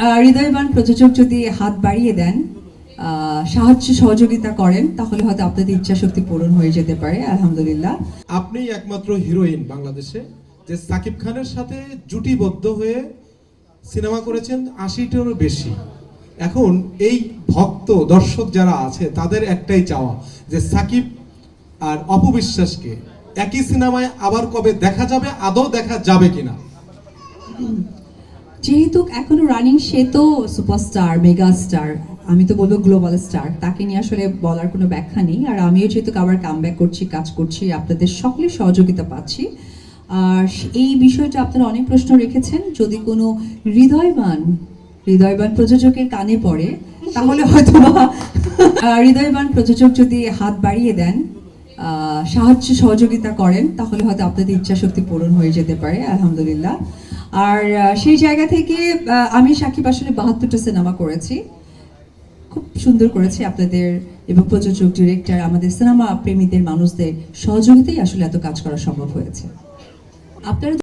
হৃদয়বান প্রযোজক যদি হাত বাড়িয়ে দেন সাহায্য সহযোগিতা করেন, তাহলে হয়তো আপনাদের ইচ্ছা শক্তি পূরণ হয়ে যেতে পারে, আলহামদুলিল্লাহ। আপনিই একমাত্র হিরোইন বাংলাদেশে, যে সাকিব খানের সাথে জুটিবদ্ধ হয়ে সিনেমা করেছেন আশিটারও বেশি। এখন এই ভক্ত, দর্শক যারা আছে, তাদের একটাই চাওয়া, যে সাকিব আর অপবিশ্বাসকে একই সিনেমায় আবার কবে দেখা যাবে, আদৌ দেখা যাবে কিনা? যেহেতু এখনও রানিং সে তো সুপারস্টার মেগা স্টার আমি তো বলব গ্লোবাল স্টার তাকে নিয়ে আসলে বলার কোনো ব্যাখ্যা নেই। আর আমিও যেহেতু আবার কাম করছি, কাজ করছি, আপনাদের সকলের সহযোগিতা পাচ্ছি। আর এই বিষয়টা আপনারা অনেক প্রশ্ন রেখেছেন, যদি কোনো হৃদয়বান হৃদয়বান প্রযোজকের কানে পড়ে, তাহলে হয়তো হৃদয়বান প্রযোজক যদি হাত বাড়িয়ে দেন সাহায্য সহযোগিতা করেন, তাহলে হয়তো আপনাদের ইচ্ছা শক্তি পূরণ হয়ে যেতে পারে, আলহামদুলিল্লাহ। আর সেই জায়গা থেকে আমি সাকিব আসলে বাহাত্তরটা সিনেমা করেছি। খুব সুন্দর করেছি আপনাদের এবং প্রযোজক, ডিরেক্টর, আমাদের সিনেমা প্রেমীদের, মানুষদের সহযোগিতাই আসলে এত কাজ করা সম্ভব হয়েছে। আপনারা